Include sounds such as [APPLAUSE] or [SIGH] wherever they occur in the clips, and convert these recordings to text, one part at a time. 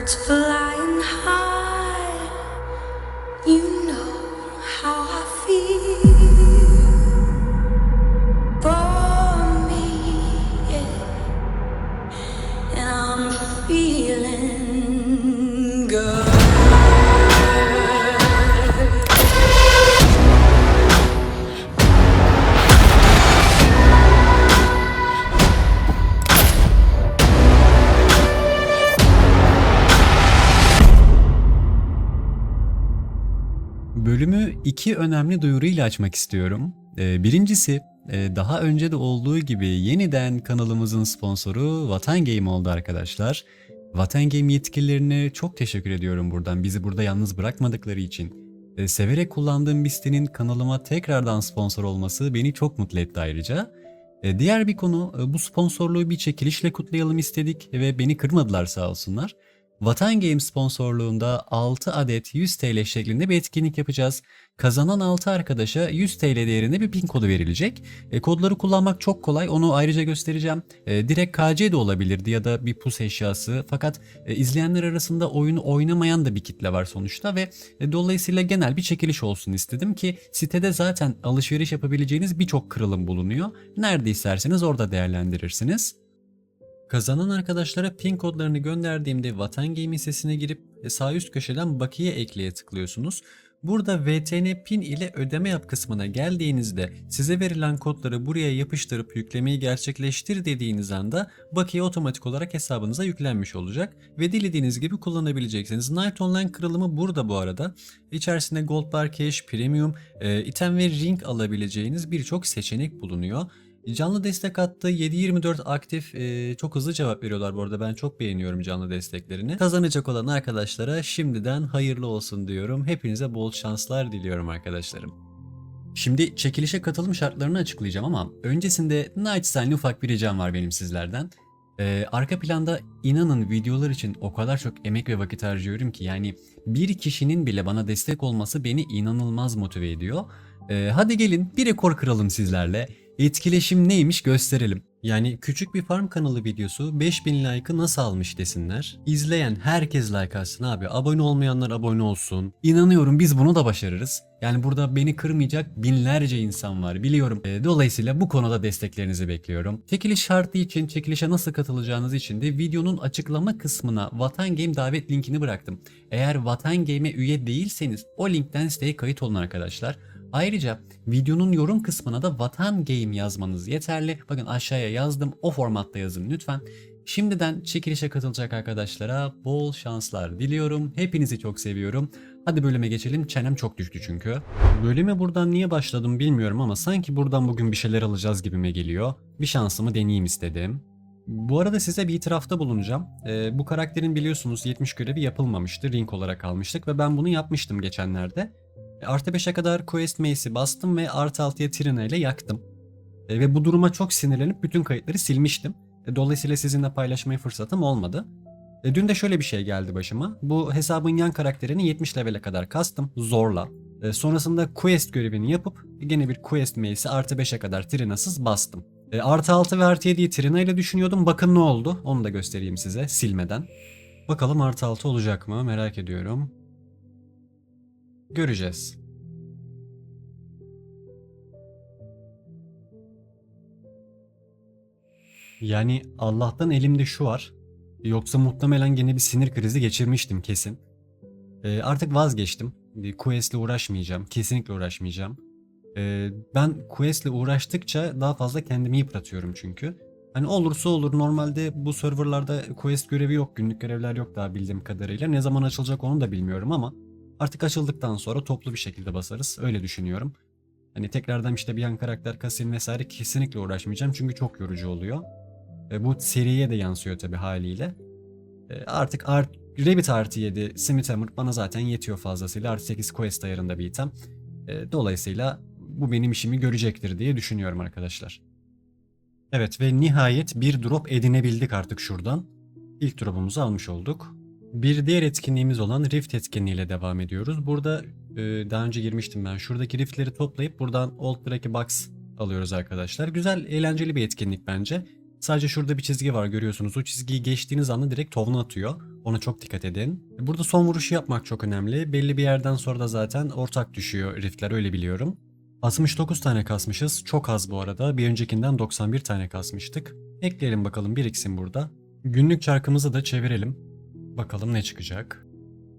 birds fly. İki önemli duyuruyla açmak istiyorum. Ee, Birincisi, e, daha önce de olduğu gibi yeniden kanalımızın sponsoru Vatan Game oldu arkadaşlar. Vatan Game yetkililerine çok teşekkür ediyorum buradan bizi burada yalnız bırakmadıkları için. Severek kullandığım bir sitenin kanalıma tekrardan sponsor olması beni çok mutlu etti ayrıca. E, Diğer bir konu, e, bu sponsorluğu bir çekilişle kutlayalım istedik ve beni kırmadılar sağ olsunlar. Vatan Game sponsorluğunda 6 adet 100 TL şeklinde bir etkinlik yapacağız. Kazanan 6 arkadaşa 100 TL değerinde bir pin kodu verilecek. E, kodları kullanmak çok kolay. Onu ayrıca göstereceğim. E, direkt KC de olabilirdi ya da bir pus eşyası. Fakat e, izleyenler arasında oyunu oynamayan da bir kitle var sonuçta ve e, dolayısıyla genel bir çekiliş olsun istedim ki sitede zaten alışveriş yapabileceğiniz birçok kırılım bulunuyor. Nerede isterseniz orada değerlendirirsiniz. Kazanan arkadaşlara pin kodlarını gönderdiğimde Vatan Game sitesine girip e, sağ üst köşeden bakiye ekleye tıklıyorsunuz. Burada VTN pin ile ödeme yap kısmına geldiğinizde size verilen kodları buraya yapıştırıp yüklemeyi gerçekleştir dediğiniz anda bakiye otomatik olarak hesabınıza yüklenmiş olacak ve dilediğiniz gibi kullanabileceksiniz. Night Online kırılımı burada bu arada. İçerisinde Gold Bar Cash, Premium, e, item ve ring alabileceğiniz birçok seçenek bulunuyor. Canlı destek attı. 7-24 aktif. Ee, çok hızlı cevap veriyorlar bu arada. Ben çok beğeniyorum canlı desteklerini. Kazanacak olan arkadaşlara şimdiden hayırlı olsun diyorum. Hepinize bol şanslar diliyorum arkadaşlarım. Şimdi çekilişe katılım şartlarını açıklayacağım ama öncesinde naçizane ufak bir ricam var benim sizlerden. Ee, arka planda inanın videolar için o kadar çok emek ve vakit harcıyorum ki yani bir kişinin bile bana destek olması beni inanılmaz motive ediyor. Ee, hadi gelin bir rekor kıralım sizlerle. Etkileşim neymiş gösterelim. Yani küçük bir farm kanalı videosu 5000 like'ı nasıl almış desinler. İzleyen herkes like atsın abi. Abone olmayanlar abone olsun. İnanıyorum biz bunu da başarırız. Yani burada beni kırmayacak binlerce insan var biliyorum. Ee, Dolayısıyla bu konuda desteklerinizi bekliyorum. Çekiliş şartı için, çekilişe nasıl katılacağınız için de videonun açıklama kısmına Vatan Game davet linkini bıraktım. Eğer Vatan Game'e üye değilseniz o linkten siteye kayıt olun arkadaşlar. Ayrıca videonun yorum kısmına da Vatan Game yazmanız yeterli. Bakın aşağıya yazdım. O formatta yazın lütfen. Şimdiden çekilişe katılacak arkadaşlara bol şanslar diliyorum. Hepinizi çok seviyorum. Hadi bölüme geçelim. Çenem çok düştü çünkü. Bölüme buradan niye başladım bilmiyorum ama sanki buradan bugün bir şeyler alacağız gibime geliyor. Bir şansımı deneyeyim istedim. Bu arada size bir itirafta bulunacağım. Ee, bu karakterin biliyorsunuz 70 görevi yapılmamıştı. Ring olarak almıştık ve ben bunu yapmıştım geçenlerde. E, Artı 5'e kadar Quest Mace'i bastım ve artı 6'ya Trina ile yaktım. E, Ve bu duruma çok sinirlenip bütün kayıtları silmiştim. E, Dolayısıyla sizinle paylaşmaya fırsatım olmadı. Dün de şöyle bir şey geldi başıma. Bu hesabın yan karakterini 70 level'e kadar kastım zorla. Sonrasında quest görevini yapıp gene bir quest mace'i artı 5'e kadar Trina'sız bastım. Artı 6 ve artı 7'yi Trina ile düşünüyordum. Bakın ne oldu. Onu da göstereyim size silmeden. Bakalım artı 6 olacak mı merak ediyorum. Göreceğiz. Yani Allah'tan elimde şu var. Yoksa muhtemelen gene bir sinir krizi geçirmiştim kesin. Ee, artık vazgeçtim. Bir Quest'le uğraşmayacağım. Kesinlikle uğraşmayacağım. Ee, ben Quest'le uğraştıkça daha fazla kendimi yıpratıyorum çünkü. Hani olursa olur normalde bu serverlarda quest görevi yok, günlük görevler yok daha bildiğim kadarıyla. Ne zaman açılacak onu da bilmiyorum ama artık açıldıktan sonra toplu bir şekilde basarız. Öyle düşünüyorum. Hani tekrardan işte bir yan karakter kasayım vesaire kesinlikle uğraşmayacağım çünkü çok yorucu oluyor. E, bu seriye de yansıyor tabi haliyle. E, artık art, Rabbit artı 7 Smith Hammer bana zaten yetiyor fazlasıyla. Artı 8 quest ayarında bir item. E, dolayısıyla bu benim işimi görecektir diye düşünüyorum arkadaşlar. Evet ve nihayet bir drop edinebildik artık şuradan. İlk drop'umuzu almış olduk. Bir diğer etkinliğimiz olan Rift etkinliğiyle devam ediyoruz. Burada e, daha önce girmiştim ben. Şuradaki riftleri toplayıp buradan Old Bracky Box alıyoruz arkadaşlar. Güzel, eğlenceli bir etkinlik bence. Sadece şurada bir çizgi var görüyorsunuz. O çizgiyi geçtiğiniz anda direkt tovna atıyor. Ona çok dikkat edin. Burada son vuruşu yapmak çok önemli. Belli bir yerden sonra da zaten ortak düşüyor riftler öyle biliyorum. 69 tane kasmışız. Çok az bu arada. Bir öncekinden 91 tane kasmıştık. Ekleyelim bakalım biriksin burada. Günlük çarkımızı da çevirelim. Bakalım ne çıkacak.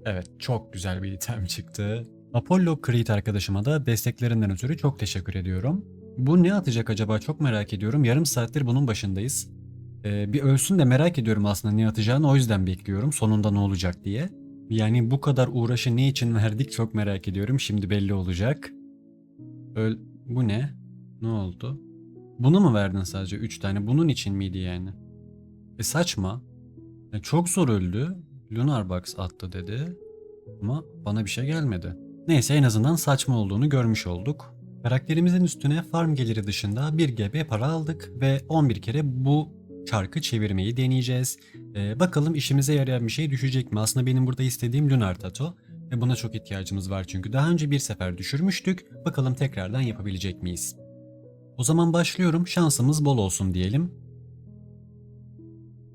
Evet çok güzel bir item çıktı. Apollo Creed arkadaşıma da desteklerinden ötürü çok teşekkür ediyorum. Bu ne atacak acaba çok merak ediyorum. Yarım saattir bunun başındayız. Ee, bir ölsün de merak ediyorum aslında ne atacağını o yüzden bekliyorum sonunda ne olacak diye. Yani bu kadar uğraşı ne için verdik çok merak ediyorum. Şimdi belli olacak. Öl... Bu ne? Ne oldu? Bunu mu verdin sadece 3 tane? Bunun için miydi yani? E saçma. E çok zor öldü. Lunar Box attı dedi. Ama bana bir şey gelmedi. Neyse en azından saçma olduğunu görmüş olduk. Karakterimizin üstüne farm geliri dışında 1 GB para aldık ve 11 kere bu çarkı çevirmeyi deneyeceğiz. Ee, bakalım işimize yarayan bir şey düşecek mi? Aslında benim burada istediğim Lunar Tato. Ve buna çok ihtiyacımız var çünkü daha önce bir sefer düşürmüştük. Bakalım tekrardan yapabilecek miyiz? O zaman başlıyorum. Şansımız bol olsun diyelim.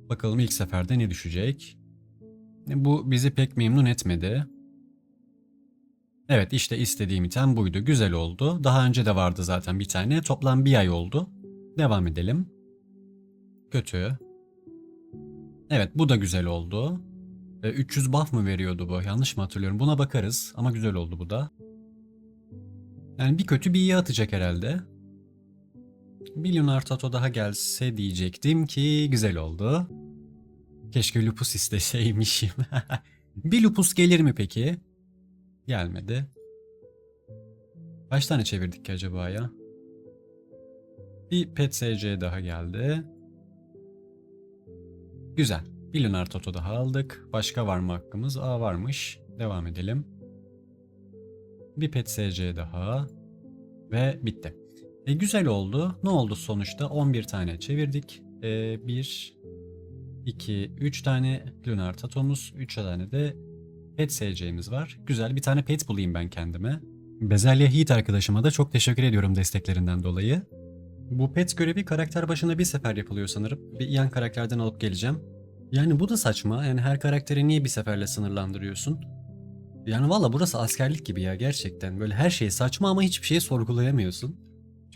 Bakalım ilk seferde ne düşecek? Bu bizi pek memnun etmedi. Evet işte istediğim item buydu. Güzel oldu. Daha önce de vardı zaten bir tane. Toplam bir ay oldu. Devam edelim. Kötü. Evet bu da güzel oldu. E, 300 buff mı veriyordu bu? Yanlış mı hatırlıyorum? Buna bakarız ama güzel oldu bu da. Yani bir kötü bir iyi atacak herhalde. Lunar Tato daha gelse diyecektim ki güzel oldu. Keşke Lupus isteseymişim. [LAUGHS] bir Lupus gelir mi peki? Gelmedi. Kaç tane çevirdik ki acaba ya? Bir Pet SC daha geldi. Güzel. Bir Lunar Toto daha aldık. Başka var mı hakkımız? Aa varmış. Devam edelim. Bir Pet SC daha. Ve bitti. E, güzel oldu. Ne oldu sonuçta? 11 tane çevirdik. E, 1, 2, 3 tane Lunar Tato'muz. 3 tane de Pet SC'miz var. Güzel bir tane pet bulayım ben kendime. Bezelye Heat arkadaşıma da çok teşekkür ediyorum desteklerinden dolayı. Bu pet görevi karakter başına bir sefer yapılıyor sanırım. Bir yan karakterden alıp geleceğim. Yani bu da saçma. Yani her karakteri niye bir seferle sınırlandırıyorsun? Yani valla burası askerlik gibi ya gerçekten. Böyle her şey saçma ama hiçbir şeyi sorgulayamıyorsun.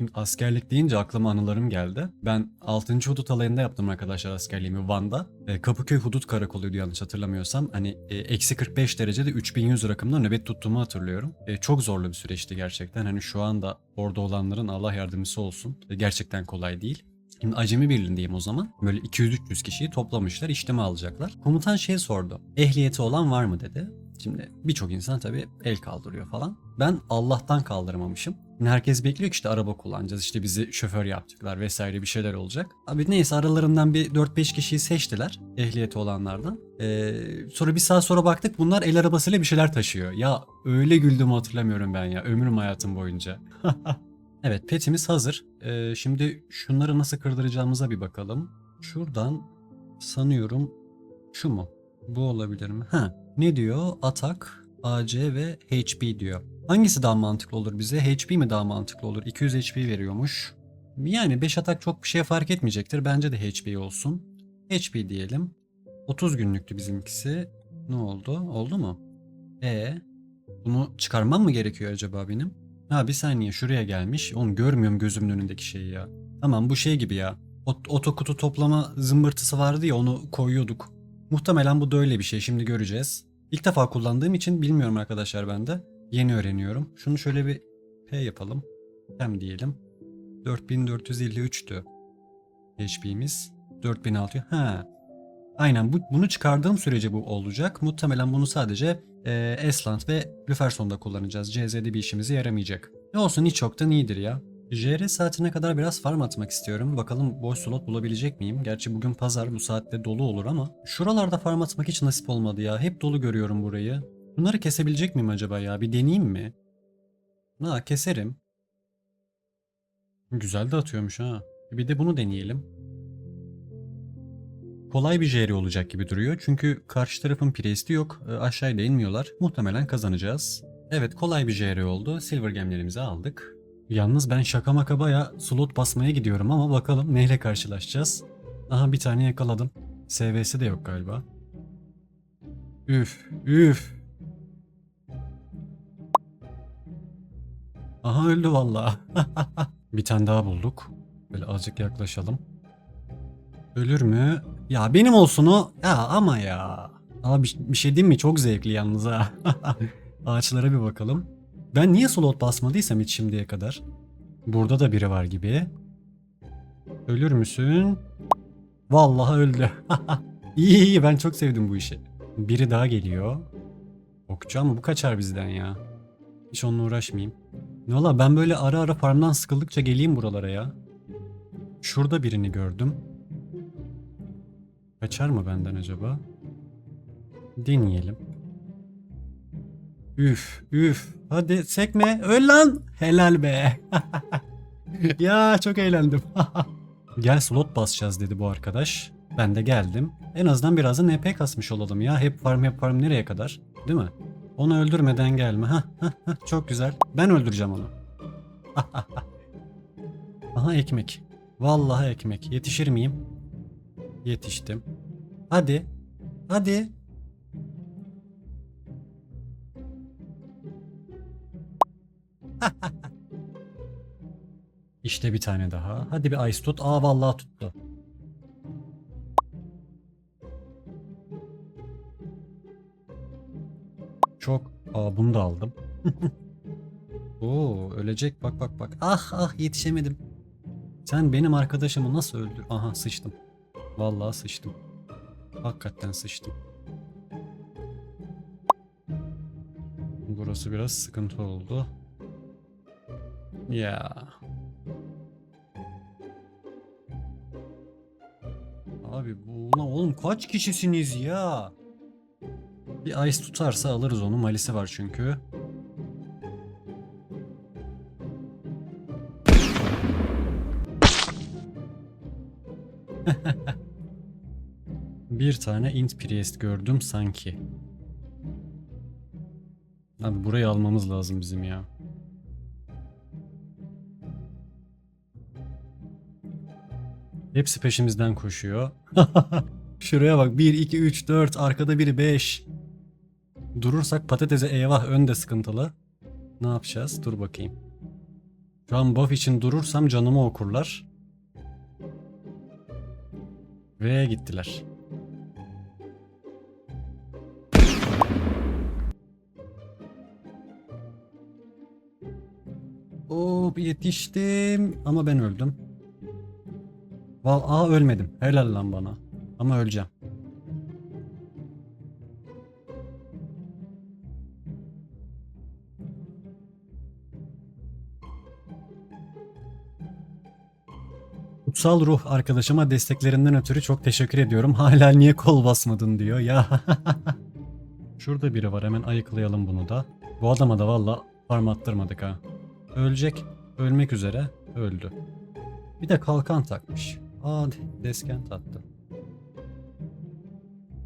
Şimdi askerlik deyince aklıma anılarım geldi. Ben 6. Hudut alayında yaptım arkadaşlar askerliğimi Van'da. E, Kapıköy Hudut Karakoluydu yanlış hatırlamıyorsam. Hani e, eksi 45 derecede 3100 rakımda nöbet tuttuğumu hatırlıyorum. E, çok zorlu bir süreçti gerçekten. Hani şu anda orada olanların Allah yardımcısı olsun. E, gerçekten kolay değil. Şimdi acemi birliğindeyim o zaman. Böyle 200-300 kişiyi toplamışlar, işleme alacaklar. Komutan şey sordu. Ehliyeti olan var mı dedi. Şimdi birçok insan tabii el kaldırıyor falan. Ben Allah'tan kaldırmamışım. Herkes bekliyor ki işte araba kullanacağız işte bizi şoför yapacaklar vesaire bir şeyler olacak. Abi neyse aralarından bir 4-5 kişiyi seçtiler ehliyeti olanlardan. Ee, sonra bir saat sonra baktık bunlar el arabasıyla bir şeyler taşıyor. Ya öyle güldüm hatırlamıyorum ben ya ömrüm hayatım boyunca. [LAUGHS] evet petimiz hazır. Ee, şimdi şunları nasıl kırdıracağımıza bir bakalım. Şuradan sanıyorum şu mu? Bu olabilir mi? Ha, ne diyor? Atak, AC ve HP diyor. Hangisi daha mantıklı olur bize? HP mi daha mantıklı olur? 200 HP veriyormuş. Yani 5 atak çok bir şeye fark etmeyecektir. Bence de HP olsun. HP diyelim. 30 günlüktü bizimkisi. Ne oldu? Oldu mu? E bunu çıkarmam mı gerekiyor acaba benim? Ha bir saniye şuraya gelmiş. Onu görmüyorum gözümün önündeki şeyi ya. Tamam bu şey gibi ya. Ot oto kutu toplama zımbırtısı vardı ya onu koyuyorduk. Muhtemelen bu da öyle bir şey şimdi göreceğiz. İlk defa kullandığım için bilmiyorum arkadaşlar ben de. Yeni öğreniyorum. Şunu şöyle bir P yapalım. Hem diyelim. 4453'tü. HP'miz. 4600. Ha. Aynen bu, bunu çıkardığım sürece bu olacak. Muhtemelen bunu sadece e, Eslant ve Lüferson'da kullanacağız. CZ'de bir işimize yaramayacak. Ne olsun hiç yoktan iyidir ya. JR saatine kadar biraz farm atmak istiyorum. Bakalım boş slot bulabilecek miyim? Gerçi bugün pazar bu saatte dolu olur ama. Şuralarda farm atmak hiç nasip olmadı ya. Hep dolu görüyorum burayı. Bunları kesebilecek miyim acaba ya? Bir deneyeyim mi? Ha keserim. Güzel de atıyormuş ha. Bir de bunu deneyelim. Kolay bir JR olacak gibi duruyor. Çünkü karşı tarafın priesti yok. E, Aşağıya inmiyorlar. Muhtemelen kazanacağız. Evet kolay bir JR oldu. Silver gemlerimizi aldık. Yalnız ben şaka maka baya slot basmaya gidiyorum ama bakalım neyle karşılaşacağız. Aha bir tane yakaladım. SV'si de yok galiba. Üf, üf. Aha öldü vallahi. [LAUGHS] bir tane daha bulduk. Böyle azıcık yaklaşalım. Ölür mü? Ya benim olsun o. Ya ama ya. Abi bir şey diyeyim mi? Çok zevkli yalnız ha. [LAUGHS] Ağaçlara bir bakalım. Ben niye slot basmadıysam hiç şimdiye kadar? Burada da biri var gibi. Ölür müsün? Vallahi öldü. [LAUGHS] iyi iyi ben çok sevdim bu işi. Biri daha geliyor. Okçu ama bu kaçar bizden ya. Hiç onunla uğraşmayayım. Valla ben böyle ara ara farmdan sıkıldıkça geleyim buralara ya. Şurada birini gördüm. Kaçar mı benden acaba? Deneyelim. Üf üf. Hadi sekme. Öl lan. Helal be. [LAUGHS] ya çok eğlendim. [LAUGHS] Gel slot basacağız dedi bu arkadaş. Ben de geldim. En azından biraz da NP kasmış olalım ya. Hep farm hep farm nereye kadar? Değil mi? Onu öldürmeden gelme. Hah, çok güzel. Ben öldüreceğim onu. [LAUGHS] Aha ekmek. Vallahi ekmek. Yetişir miyim? Yetiştim. Hadi. Hadi. [LAUGHS] İşte bir tane daha. Hadi bir ice tut. Aa vallahi tuttu. Aa bunu da aldım. [LAUGHS] Oo ölecek bak bak bak. Ah ah yetişemedim. Sen benim arkadaşımı nasıl öldür? Aha sıçtım. Vallahi sıçtım. Hakikaten sıçtım. Burası biraz sıkıntı oldu. Ya. Abi bu oğlum kaç kişisiniz ya? Bir ice tutarsa alırız onu. Malisi var çünkü. [LAUGHS] Bir tane int priest gördüm sanki. Abi burayı almamız lazım bizim ya. Hepsi peşimizden koşuyor. [LAUGHS] Şuraya bak 1, 2, 3, 4 arkada biri 5. Durursak patatese eyvah önde sıkıntılı. Ne yapacağız? Dur bakayım. Şu an buff için durursam canımı okurlar. Ve gittiler. Hop yetiştim ama ben öldüm. Val aa ölmedim. Helal lan bana. Ama öleceğim. Kutsal ruh arkadaşıma desteklerinden ötürü çok teşekkür ediyorum. Hala niye kol basmadın diyor ya. [LAUGHS] Şurada biri var hemen ayıklayalım bunu da. Bu adama da valla farm attırmadık ha. Ölecek. Ölmek üzere. Öldü. Bir de kalkan takmış. Aa deskent attı.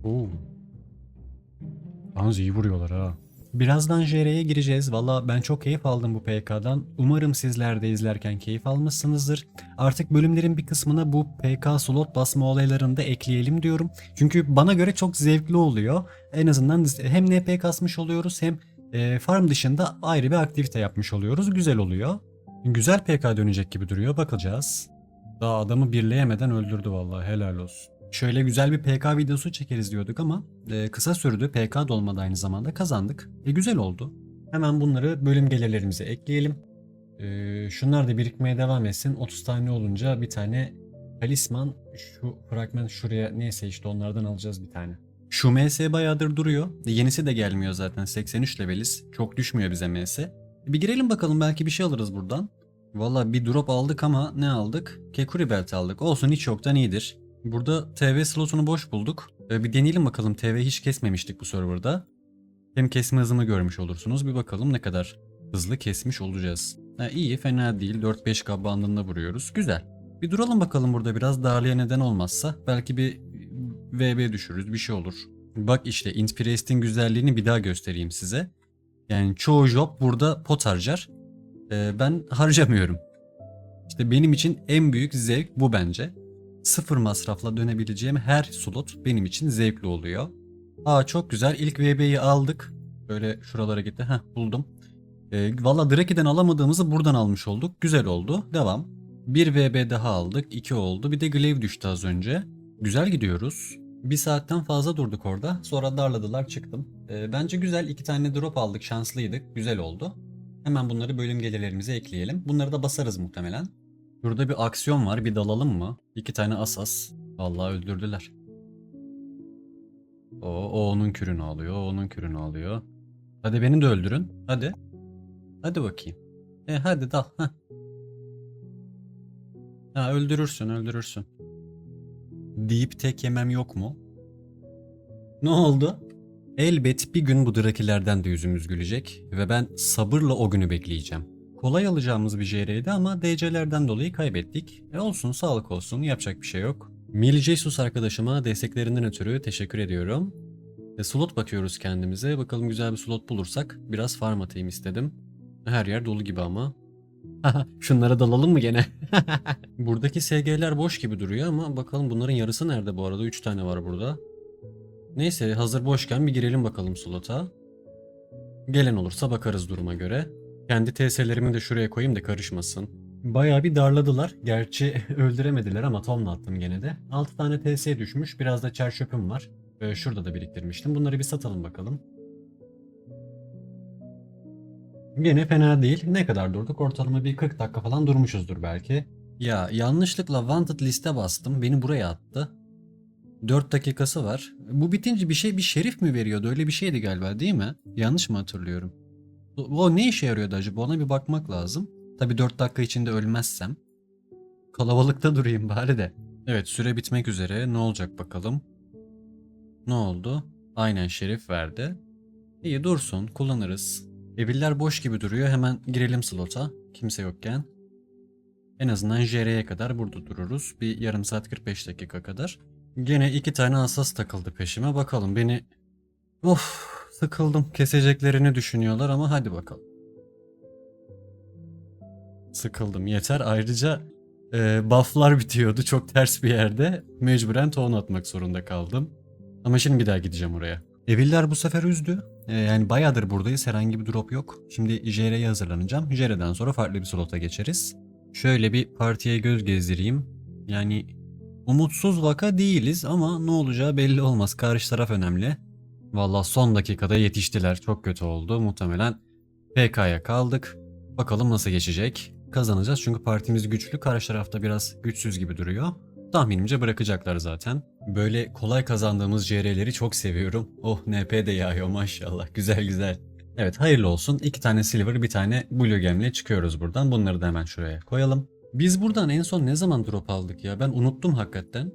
Oo. Yalnız iyi vuruyorlar ha. Birazdan JR'ye gireceğiz. Valla ben çok keyif aldım bu PK'dan. Umarım sizler de izlerken keyif almışsınızdır. Artık bölümlerin bir kısmına bu PK slot basma olaylarını da ekleyelim diyorum. Çünkü bana göre çok zevkli oluyor. En azından hem NP kasmış oluyoruz hem e, farm dışında ayrı bir aktivite yapmış oluyoruz. Güzel oluyor. Güzel PK dönecek gibi duruyor. Bakacağız. Daha adamı birleyemeden öldürdü vallahi helal olsun. Şöyle güzel bir PK videosu çekeriz diyorduk ama e, kısa sürdü. PK da olmadı aynı zamanda kazandık. E güzel oldu. Hemen bunları bölüm gelirlerimize ekleyelim. E, şunlar da birikmeye devam etsin. 30 tane olunca bir tane talisman şu fragment şuraya neyse işte onlardan alacağız bir tane. Şu MS bayağıdır duruyor. E, yenisi de gelmiyor zaten. 83 leveliz. Çok düşmüyor bize MS. E, bir girelim bakalım belki bir şey alırız buradan. Valla bir drop aldık ama ne aldık? Kekuri belt aldık. Olsun hiç yoktan iyidir. Burada TV slotunu boş bulduk. Ee, bir deneyelim bakalım TV hiç kesmemiştik bu serverda. Hem kesme hızını görmüş olursunuz. Bir bakalım ne kadar hızlı kesmiş olacağız. Ha, iyi fena değil 4-5K bandında vuruyoruz. Güzel. Bir duralım bakalım burada biraz darlıya neden olmazsa. Belki bir VB düşürürüz bir şey olur. Bak işte Inspiration güzelliğini bir daha göstereyim size. Yani çoğu job burada pot harcar. Ee, ben harcamıyorum. İşte benim için en büyük zevk bu bence. Sıfır masrafla dönebileceğim her slot benim için zevkli oluyor. Aa çok güzel. İlk VB'yi aldık. Böyle şuralara gitti. Heh buldum. Ee, Valla Draki'den alamadığımızı buradan almış olduk. Güzel oldu. Devam. Bir VB daha aldık. 2 oldu. Bir de Glaive düştü az önce. Güzel gidiyoruz. Bir saatten fazla durduk orada. Sonra darladılar çıktım. Ee, bence güzel. iki tane drop aldık. Şanslıydık. Güzel oldu. Hemen bunları bölüm gelirlerimize ekleyelim. Bunları da basarız muhtemelen. Burada bir aksiyon var. Bir dalalım mı? İki tane asas. Vallahi öldürdüler. O, o onun kürünü alıyor. O onun kürünü alıyor. Hadi beni de öldürün. Hadi. Hadi bakayım. E hadi dal. Heh. Ha öldürürsün öldürürsün. Deyip tek yemem yok mu? Ne oldu? Elbet bir gün bu drakilerden de yüzümüz gülecek ve ben sabırla o günü bekleyeceğim. Kolay alacağımız bir JR'ydi ama DC'lerden dolayı kaybettik. E olsun sağlık olsun yapacak bir şey yok. Mil Jesus arkadaşıma desteklerinden ötürü teşekkür ediyorum. E, slot bakıyoruz kendimize. Bakalım güzel bir slot bulursak biraz farm atayım istedim. Her yer dolu gibi ama. [LAUGHS] Şunlara dalalım mı gene? [LAUGHS] Buradaki SG'ler boş gibi duruyor ama bakalım bunların yarısı nerede bu arada? 3 tane var burada. Neyse hazır boşken bir girelim bakalım slota. Gelen olursa bakarız duruma göre. Kendi TS'lerimi de şuraya koyayım da karışmasın. Bayağı bir darladılar. Gerçi [LAUGHS] öldüremediler ama tonla attım gene de. 6 tane TS düşmüş. Biraz da çer var. Ee, şurada da biriktirmiştim. Bunları bir satalım bakalım. Gene fena değil. Ne kadar durduk? Ortalama bir 40 dakika falan durmuşuzdur belki. Ya yanlışlıkla wanted liste bastım. Beni buraya attı. 4 dakikası var. Bu bitince bir şey bir şerif mi veriyordu? Öyle bir şeydi galiba değil mi? Yanlış mı hatırlıyorum? O ne işe yarıyordu acaba? Ona bir bakmak lazım. Tabi 4 dakika içinde ölmezsem. Kalabalıkta durayım bari de. Evet süre bitmek üzere. Ne olacak bakalım. Ne oldu? Aynen şerif verdi. İyi dursun kullanırız. Eviller boş gibi duruyor. Hemen girelim slota. Kimse yokken. En azından JR'ye kadar burada dururuz. Bir yarım saat 45 dakika kadar. Gene iki tane asas takıldı peşime. Bakalım beni... Of sıkıldım. Keseceklerini düşünüyorlar ama hadi bakalım. Sıkıldım yeter. Ayrıca e, bufflar bitiyordu çok ters bir yerde. Mecburen ton atmak zorunda kaldım. Ama şimdi bir daha gideceğim oraya. Eviller bu sefer üzdü. E, yani bayağıdır buradayız. Herhangi bir drop yok. Şimdi JR'ye hazırlanacağım. JR'den sonra farklı bir slota geçeriz. Şöyle bir partiye göz gezdireyim. Yani umutsuz vaka değiliz ama ne olacağı belli olmaz. Karşı taraf önemli. Valla son dakikada yetiştiler. Çok kötü oldu. Muhtemelen PK'ya kaldık. Bakalım nasıl geçecek. Kazanacağız çünkü partimiz güçlü. Karşı tarafta biraz güçsüz gibi duruyor. Tahminimce bırakacaklar zaten. Böyle kolay kazandığımız CR'leri çok seviyorum. Oh NP de yağıyor maşallah. Güzel güzel. Evet hayırlı olsun. İki tane silver bir tane blue gemle çıkıyoruz buradan. Bunları da hemen şuraya koyalım. Biz buradan en son ne zaman drop aldık ya? Ben unuttum hakikaten.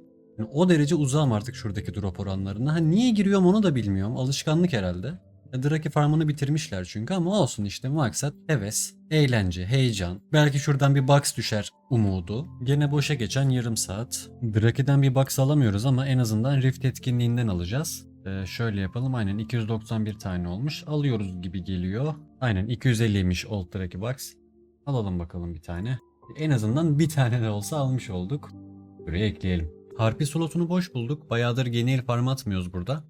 O derece uzağım artık şuradaki drop oranlarına. Ha niye giriyorum onu da bilmiyorum. Alışkanlık herhalde. E, Draki farmını bitirmişler çünkü ama olsun işte maksat heves, eğlence, heyecan. Belki şuradan bir box düşer umudu. Gene boşa geçen yarım saat. Draki'den bir box alamıyoruz ama en azından Rift etkinliğinden alacağız. Ee, şöyle yapalım aynen 291 tane olmuş. Alıyoruz gibi geliyor. Aynen 250'ymiş Old Draki Box. Alalım bakalım bir tane. En azından bir tane de olsa almış olduk. Buraya ekleyelim. Harpi slotunu boş bulduk. Bayağıdır genel farm atmıyoruz burada.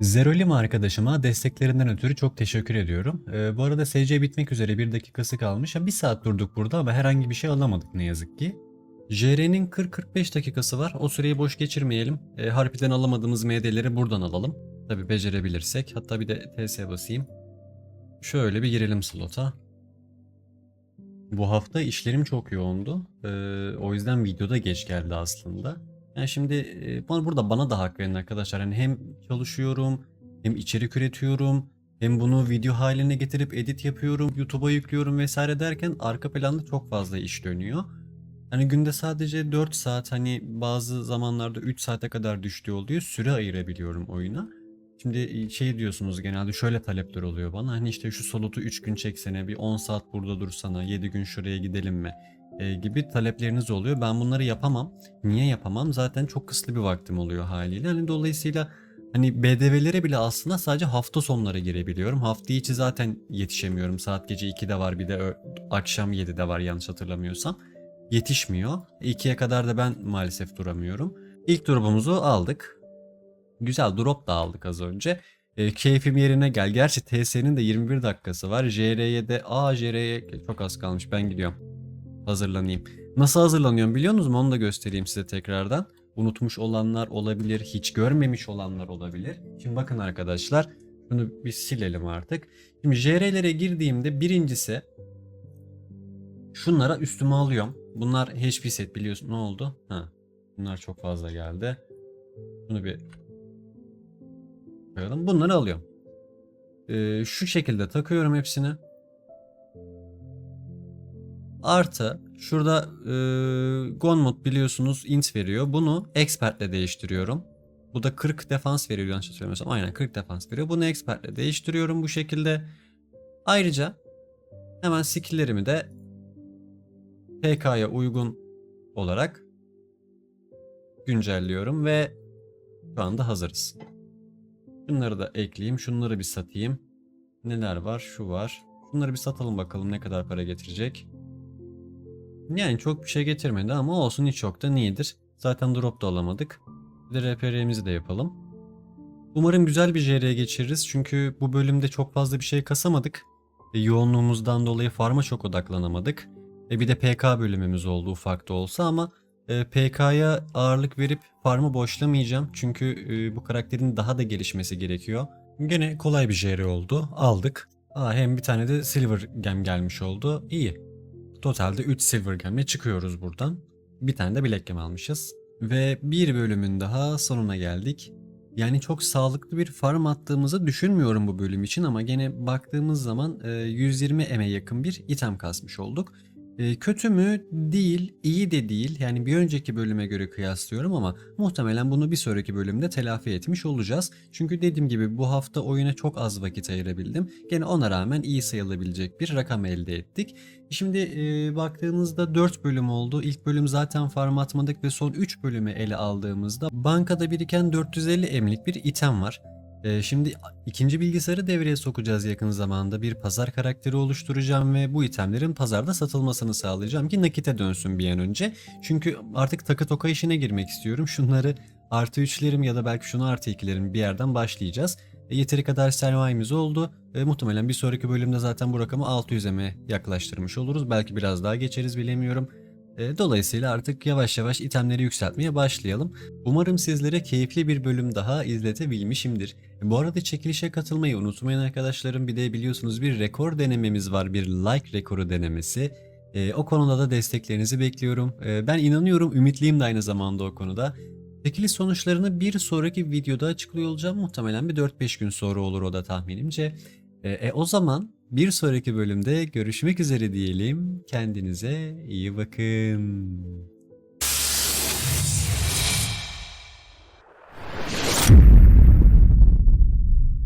Zerolim arkadaşıma desteklerinden ötürü çok teşekkür ediyorum. Ee, bu arada SC bitmek üzere bir dakikası kalmış. Bir saat durduk burada ama herhangi bir şey alamadık ne yazık ki. JR'nin 40-45 dakikası var. O süreyi boş geçirmeyelim. Ee, Harpiden alamadığımız MD'leri buradan alalım. Tabi becerebilirsek. Hatta bir de TS basayım. Şöyle bir girelim slota. Bu hafta işlerim çok yoğundu. Ee, o yüzden videoda geç geldi aslında. Yani şimdi e, bana burada bana da hak verin arkadaşlar. Yani hem çalışıyorum, hem içerik üretiyorum, hem bunu video haline getirip edit yapıyorum, YouTube'a yüklüyorum vesaire derken arka planda çok fazla iş dönüyor. Hani günde sadece 4 saat hani bazı zamanlarda 3 saate kadar düştüğü oluyor. Süre ayırabiliyorum oyuna. Şimdi şey diyorsunuz genelde şöyle talepler oluyor bana. Hani işte şu solutu 3 gün çeksene, bir 10 saat burada dursana, 7 gün şuraya gidelim mi? E, gibi talepleriniz oluyor. Ben bunları yapamam. Niye yapamam? Zaten çok kısıtlı bir vaktim oluyor haliyle. Hani dolayısıyla hani BDV'lere bile aslında sadece hafta sonları girebiliyorum. Hafta içi zaten yetişemiyorum. Saat gece 2'de var bir de akşam 7'de var yanlış hatırlamıyorsam. yetişmiyor. 2'ye kadar da ben maalesef duramıyorum. İlk drop'umuzu aldık. Güzel drop da aldık az önce. E, keyfim yerine gel. Gerçi TS'nin de 21 dakikası var. JR'ye de aa JR'ye çok az kalmış. Ben gidiyorum. Hazırlanayım. Nasıl hazırlanıyorum biliyor musunuz mu? Onu da göstereyim size tekrardan. Unutmuş olanlar olabilir, hiç görmemiş olanlar olabilir. Şimdi bakın arkadaşlar, bunu bir silelim artık. Şimdi JR'lere girdiğimde birincisi şunlara üstüme alıyorum. Bunlar HP set biliyorsun. Ne oldu? Ha. Bunlar çok fazla geldi. Bunu bir koyalım. Bunları alıyorum. Ee, şu şekilde takıyorum hepsini. Artı şurada e, Gonmod biliyorsunuz int veriyor. Bunu expertle değiştiriyorum. Bu da 40 defans veriyor yanlış hatırlamıyorsam. Aynen 40 defans veriyor. Bunu expertle değiştiriyorum bu şekilde. Ayrıca hemen skill'lerimi de PK'ya uygun olarak güncelliyorum ve şu anda hazırız. Şunları da ekleyeyim. Şunları bir satayım. Neler var? Şu var. Bunları bir satalım bakalım ne kadar para getirecek. Yani çok bir şey getirmedi ama olsun hiç çok da iyidir. Zaten drop da alamadık. Bir de RPR'imizi de yapalım. Umarım güzel bir JR'ye geçiririz çünkü bu bölümde çok fazla bir şey kasamadık. E, yoğunluğumuzdan dolayı farma çok odaklanamadık. E, bir de PK bölümümüz oldu ufak da olsa ama e, PK'ya ağırlık verip farmı boşlamayacağım. Çünkü e, bu karakterin daha da gelişmesi gerekiyor. Gene kolay bir JR oldu. Aldık. Aa, hem bir tane de Silver Gem gelmiş oldu. İyi. Totalde 3 Silver Gem'le çıkıyoruz buradan. Bir tane de Black Gem almışız. Ve bir bölümün daha sonuna geldik. Yani çok sağlıklı bir farm attığımızı düşünmüyorum bu bölüm için ama gene baktığımız zaman e, 120 eme yakın bir item kasmış olduk. Kötü mü? Değil. iyi de değil. Yani bir önceki bölüme göre kıyaslıyorum ama muhtemelen bunu bir sonraki bölümde telafi etmiş olacağız. Çünkü dediğim gibi bu hafta oyuna çok az vakit ayırabildim. Gene ona rağmen iyi sayılabilecek bir rakam elde ettik. Şimdi e, baktığınızda 4 bölüm oldu. İlk bölüm zaten farm atmadık ve son 3 bölümü ele aldığımızda bankada biriken 450 emlik bir item var. E, şimdi ikinci bilgisayarı devreye sokacağız yakın zamanda. Bir pazar karakteri oluşturacağım ve bu itemlerin pazarda satılmasını sağlayacağım ki nakite dönsün bir an önce. Çünkü artık takı toka işine girmek istiyorum. Şunları artı 3'lerim ya da belki şunu artı 2'lerim bir yerden başlayacağız. E, yeteri kadar sermayemiz oldu. E, muhtemelen bir sonraki bölümde zaten bu rakamı 600'e yaklaştırmış oluruz. Belki biraz daha geçeriz bilemiyorum. E, dolayısıyla artık yavaş yavaş itemleri yükseltmeye başlayalım. Umarım sizlere keyifli bir bölüm daha izletebilmişimdir. Bu arada çekilişe katılmayı unutmayın arkadaşlarım. Bir de biliyorsunuz bir rekor denememiz var. Bir like rekoru denemesi. E, o konuda da desteklerinizi bekliyorum. E, ben inanıyorum, ümitliyim de aynı zamanda o konuda. Çekiliş sonuçlarını bir sonraki videoda açıklıyor olacağım. Muhtemelen bir 4-5 gün sonra olur o da tahminimce. E, e, o zaman bir sonraki bölümde görüşmek üzere diyelim. Kendinize iyi bakın.